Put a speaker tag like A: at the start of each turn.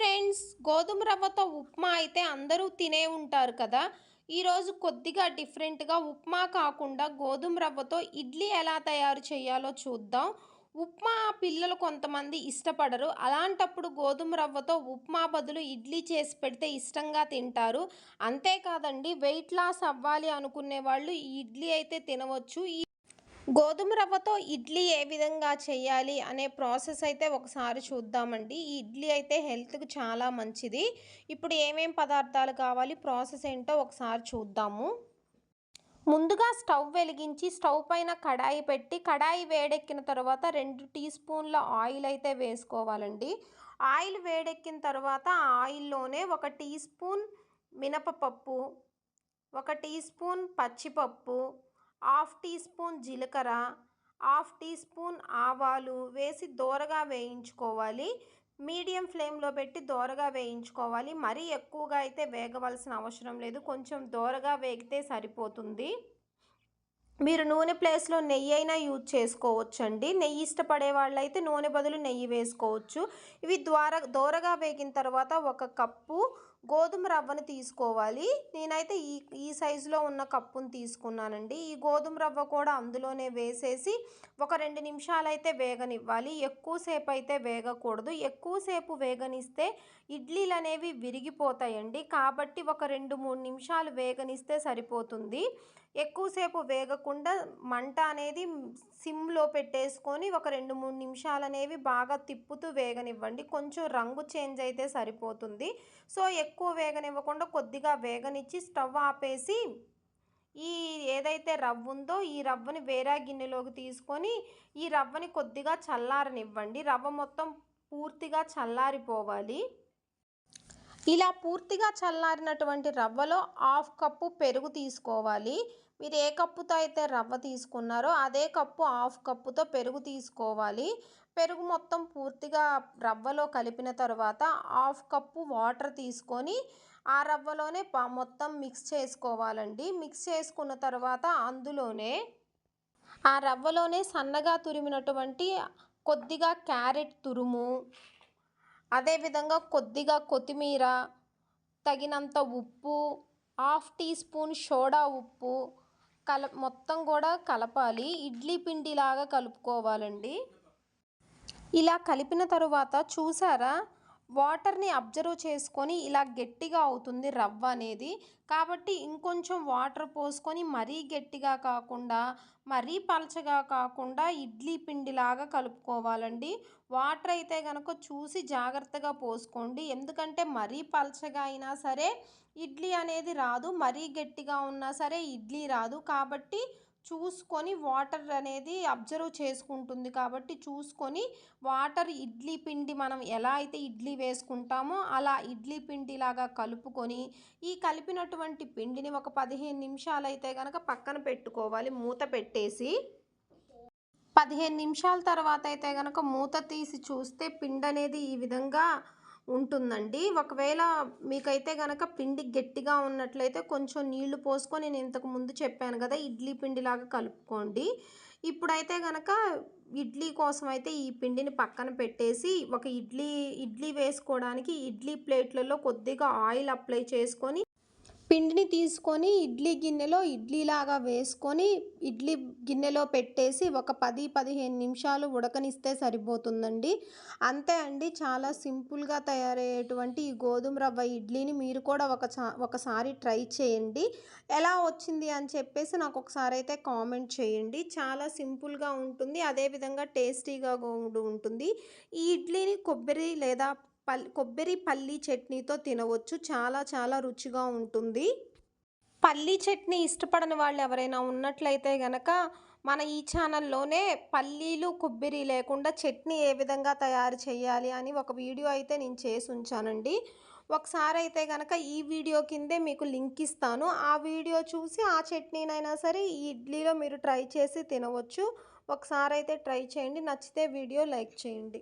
A: Friends గోధుమ రవ్వతో ఉప్మా అయితే అందరూ తినే ఉంటారు కదా. ఈరోజు కొద్దిగా డిఫరెంట్గా ఉప్మా కాకుండా గోధుమ రవ్వతో ఇడ్లీ ఎలా తయారు చేయాలో చూద్దాం. ఉప్మా పిల్లలు కొంతమంది ఇష్టపడరు. అలాంటప్పుడు గోధుమ రవ్వతో ఉప్మా బదులు ఇడ్లీ చేసి పెడితే ఇష్టంగా తింటారు. అంతేకాదండి వెయిట్ లాస్ అవ్వాలి అనుకునే వాళ్ళు ఈ ఇడ్లీ అయితే తినవచ్చు. ఈ గోధుమ రవ్వతో ఇడ్లీ ఏ విధంగా చేయాలి అనే ప్రాసెస్ అయితే ఒకసారి చూద్దామండి. ఈ ఇడ్లీ అయితే హెల్త్కి చాలా మంచిది. ఇప్పుడు ఏమేం పదార్థాలు కావాలి ప్రాసెస్ ఏంటో ఒకసారి చూద్దాము. ముందుగా స్టవ్ వెలిగించి స్టవ్ పైన కడాయి పెట్టి కడాయి వేడెక్కిన తర్వాత రెండు టీ స్పూన్ల ఆయిల్ అయితే వేసుకోవాలండి. ఆయిల్ వేడెక్కిన తర్వాత ఆ ఆయిల్లోనే ఒక టీ స్పూన్ మినపపప్పు ఒక టీ స్పూన్ పచ్చిపప్పు హాఫ్ టీ స్పూన్ జీలకర్ర హాఫ్ టీ స్పూన్ ఆవాలు వేసి దోరగా వేయించుకోవాలి. మీడియం ఫ్లేమ్లో పెట్టి దోరగా వేయించుకోవాలి. మరీ ఎక్కువగా అయితే వేగవలసిన అవసరం లేదు. కొంచెం దోరగా వేగితే సరిపోతుంది. మీరు నూనె ప్లేస్లో నెయ్యి అయినా యూజ్ చేసుకోవచ్చండి. నెయ్యి ఇష్టపడే వాళ్ళైతే నూనె బదులు నెయ్యి వేసుకోవచ్చు. ఇవి ద్వారా దోరగా వేగిన తర్వాత ఒక కప్పు గోధుమ రవ్వను తీసుకోవాలి. నేనైతే ఈ ఈ సైజులో ఉన్న కప్పును తీసుకున్నానండి. ఈ గోధుమ రవ్వ కూడా అందులోనే వేసేసి ఒక రెండు నిమిషాలు అయితే వేగనివ్వాలి. ఎక్కువసేపు అయితే వేగకూడదు. ఎక్కువసేపు వేగనిస్తే ఇడ్లీలు అనేవి విరిగిపోతాయండి. కాబట్టి ఒక రెండు మూడు నిమిషాలు వేగనిస్తే సరిపోతుంది. ఎక్కువసేపు వేగకుండా మంట అనేది సిమ్లో పెట్టేసుకొని ఒక రెండు మూడు నిమిషాలు అనేవి బాగా తిప్పుతూ వేగనివ్వండి. కొంచెం రంగు చేంజ్ అయితే సరిపోతుంది. సో ఎక్కువ వేగనివ్వకుండా కొద్దిగా వేగనిచ్చి స్టవ్ ఆపేసి ఈ ఏదైతే రవ్వ ఉందో ఈ రవ్వని వేరే గిన్నెలోకి తీసుకొని ఈ రవ్వని కొద్దిగా చల్లారనివ్వండి. రవ్వ మొత్తం పూర్తిగా చల్లారిపోవాలి. ఇలా పూర్తిగా చల్లారినటువంటి రవ్వలో హాఫ్ కప్పు పెరుగు తీసుకోవాలి. మీరు ఏ కప్పుతో అయితే రవ్వ తీసుకున్నారో అదే కప్పు హాఫ్ కప్పుతో పెరుగు తీసుకోవాలి. పెరుగు మొత్తం పూర్తిగా రవ్వలో కలిపిన తర్వాత హాఫ్ కప్పు వాటర్ తీసుకొని ఆ రవ్వలోనే మొత్తం మిక్స్ చేసుకోవాలండి. మిక్స్ చేసుకున్న తర్వాత అందులోనే ఆ రవ్వలోనే సన్నగా తురిమినటువంటి కొద్దిగా క్యారెట్ తురుము అదేవిధంగా కొద్దిగా కొత్తిమీర తగినంత ఉప్పు హాఫ్ టీ స్పూన్ సోడా ఉప్పు కల మొత్తం కూడా కలపాలి. ఇడ్లీ పిండిలాగా కలుపుకోవాలండి. ఇలా కలిపిన తరువాత చూసారా? వాటర్ని అబ్జర్వ్ చేసుకొని ఇలా గట్టిగా అవుతుంది రవ్వ అనేది. కాబట్టి ఇంకొంచెం వాటర్ పోసుకొని మరీ గట్టిగా కాకుండా మరీ పలచగా కాకుండా ఇడ్లీ పిండిలాగా కలుపుకోవాలండి. వాటర్ అయితే కనుక చూసి జాగ్రత్తగా పోసుకోండి. ఎందుకంటే మరీ పలచగా అయినా సరే ఇడ్లీ అనేది రాదు మరీ గట్టిగా ఉన్నా సరే ఇడ్లీ రాదు. కాబట్టి చూసుకొని వాటర్ అనేది అబ్జర్వ్ చేసుకుంటుంది కాబట్టి చూసుకొని వాటర్ ఇడ్లీ పిండి మనం ఎలా అయితే ఇడ్లీ వేసుకుంటామో అలా ఇడ్లీ పిండిలాగా కలుపుకొని ఈ కలిపినటువంటి పిండిని ఒక పదిహేను నిమిషాలు అయితే కనుక పక్కన పెట్టుకోవాలి మూత పెట్టేసి. పదిహేను నిమిషాల తర్వాత అయితే కనుక మూత తీసి చూస్తే పిండి అనేది ఈ విధంగా ఉంటుందండి. ఒకవేళ మీకైతే కనుక పిండి గట్టిగా ఉన్నట్లయితే కొంచెం నీళ్ళు పోసుకొని నేను ఇంతకు ముందు చెప్పాను కదా ఇడ్లీ పిండిలాగా కలుపుకోండి. ఇప్పుడైతే కనుక ఇడ్లీ కోసం అయితే ఈ పిండిని పక్కన పెట్టేసి ఒక ఇడ్లీ ఇడ్లీ వేసుకోవడానికి ఇడ్లీ ప్లేట్లలో కొద్దిగా ఆయిల్ అప్లై చేసుకొని పిండిని తీసుకొని ఇడ్లీ గిన్నెలో ఇడ్లీలాగా వేసుకొని ఇడ్లీ గిన్నెలో పెట్టేసి ఒక పది పదిహేను నిమిషాలు ఉడకనిస్తే సరిపోతుందండి. అంతే అండి చాలా సింపుల్గా తయారయ్యేటువంటి ఈ గోధుమ రవ్వ ఇడ్లీని మీరు కూడా ఒక ఒకసారి ట్రై చేయండి. ఎలా వచ్చింది అని చెప్పేసి నాకు ఒకసారి అయితే కామెంట్ చేయండి. చాలా సింపుల్గా ఉంటుంది అదేవిధంగా టేస్టీగా ఉంటుంది. ఈ ఇడ్లీని కొబ్బరి లేదా పల్ కొబ్బరి పల్లి చట్నీతో తినవచ్చు. చాలా చాలా రుచిగా ఉంటుంది. పల్లీ చట్నీ ఇష్టపడని వాళ్ళు ఎవరైనా ఉన్నట్లయితే గనక మన ఈ ఛానల్లోనే పల్లీలు కొబ్బరి లేకుండా చట్నీ ఏ విధంగా తయారు చేయాలి అని ఒక వీడియో అయితే నేను చేసి ఉంచానండి. ఒకసారి అయితే కనుక ఈ వీడియో కిందే మీకు లింక్ ఇస్తాను. ఆ వీడియో చూసి ఆ చట్నీనైనా సరే ఈ ఇడ్లీలో మీరు ట్రై చేసి తినవచ్చు. ఒకసారి అయితే ట్రై చేయండి. నచ్చితే వీడియో లైక్ చేయండి.